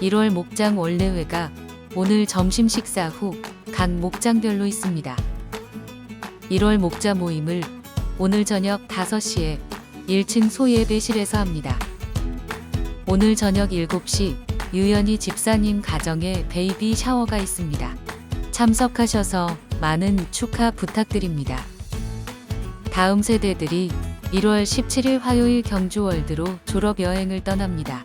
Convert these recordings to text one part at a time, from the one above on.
1월 목장 원래회가 오늘 점심 식사 후 각 목장별로 있습니다. 1월 목자 모임을 오늘 저녁 5시에 1층 소예배실에서 합니다. 오늘 저녁 7시 유연희 집사님 가정에 베이비 샤워가 있습니다. 참석하셔서 많은 축하 부탁드립니다. 다음 세대들이 1월 17일 화요일 경주월드로 졸업 여행을 떠납니다.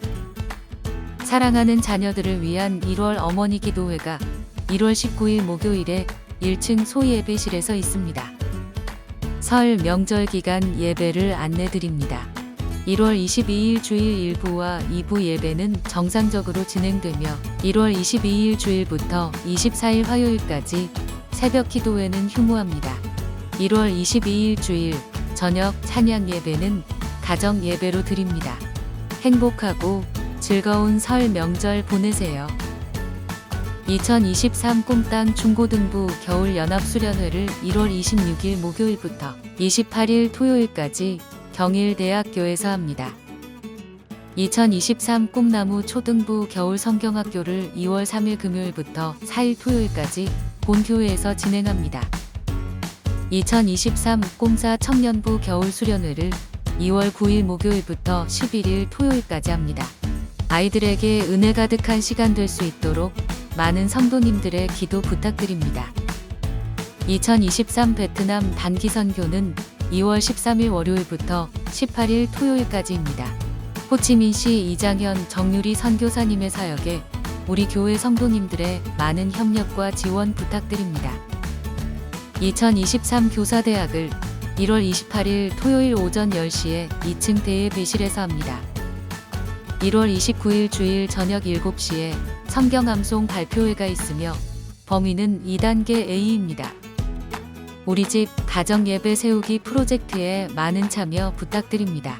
사랑하는 자녀들을 위한 1월 어머니 기도회가 1월 19일 목요일에 1층 소예배실에서 있습니다. 설 명절 기간 예배를 안내드립니다. 1월 22일 주일 1부와 2부 예배는 정상적으로 진행되며 1월 22일 주일부터 24일 화요일까지 새벽 기도회는 휴무합니다. 1월 22일 주일 저녁 찬양 예배는 가정 예배로 드립니다. 행복하고 즐거운 설 명절 보내세요. 2023 꿈땅 중고등부 겨울 연합 수련회를 1월 26일 목요일부터 28일 토요일까지 경일대학교에서 합니다. 2023 꿈나무 초등부 겨울 성경학교를 2월 3일 금요일부터 4일 토요일까지 본교회에서 진행합니다. 2023 꿈사 청년부 겨울 수련회를 2월 9일 목요일부터 11일 토요일까지 합니다. 아이들에게 은혜 가득한 시간 될 수 있도록 많은 성도님들의 기도 부탁드립니다. 2023 베트남 단기 선교는 2월 13일 월요일부터 18일 토요일까지입니다. 호치민시 이장현 정유리 선교사님의 사역에 우리 교회 성도님들의 많은 협력과 지원 부탁드립니다. 2023 교사대학을 1월 28일 토요일 오전 10시에 2층 대예배실에서 합니다. 1월 29일 주일 저녁 7시에 성경암송 발표회가 있으며 범위는 2단계 A입니다. 우리 집 가정 예배 세우기 프로젝트에 많은 참여 부탁드립니다.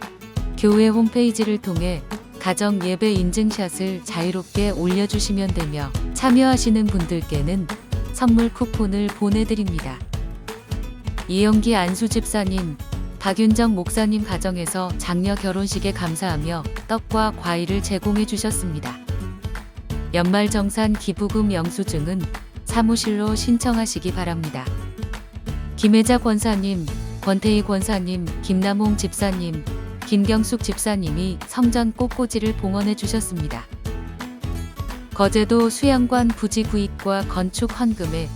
교회 홈페이지를 통해 가정 예배 인증샷을 자유롭게 올려주시면 되며 참여하시는 분들께는 선물 쿠폰을 보내드립니다. 이영기 안수 집사님, 박윤정 목사님 가정에서 장녀 결혼식에 감사하며 떡과 과일을 제공해 주셨습니다. 연말정산 기부금 영수증은 사무실로 신청하시기 바랍니다. 김혜자 권사님, 권태희 권사님, 김남홍 집사님, 김경숙 집사님이 성전 꽃꽂이를 봉헌해 주셨습니다. 거제도 수양관 부지 구입과 건축 헌금에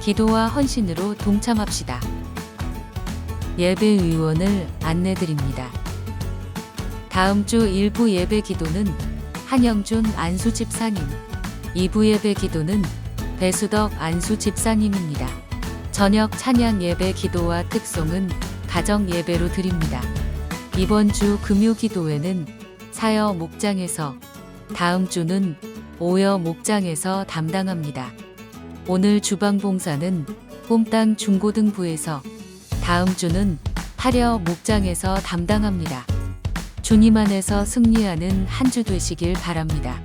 기도와 헌신으로 동참합시다. 예배 의원을 안내드립니다. 다음 주 1부 예배 기도는 한영준 안수 집사님, 2부 예배 기도는 배수덕 안수 집사님입니다. 저녁 찬양 예배 기도와 특송은 가정 예배로 드립니다. 이번 주 금요 기도회는 사여 목장에서 다음 주는 오여 목장에서 담당합니다. 오늘 주방 봉사는 꼼땅 중고등부에서 다음 주는 파려 목장에서 담당합니다. 주님 안에서 승리하는 한 주 되시길 바랍니다.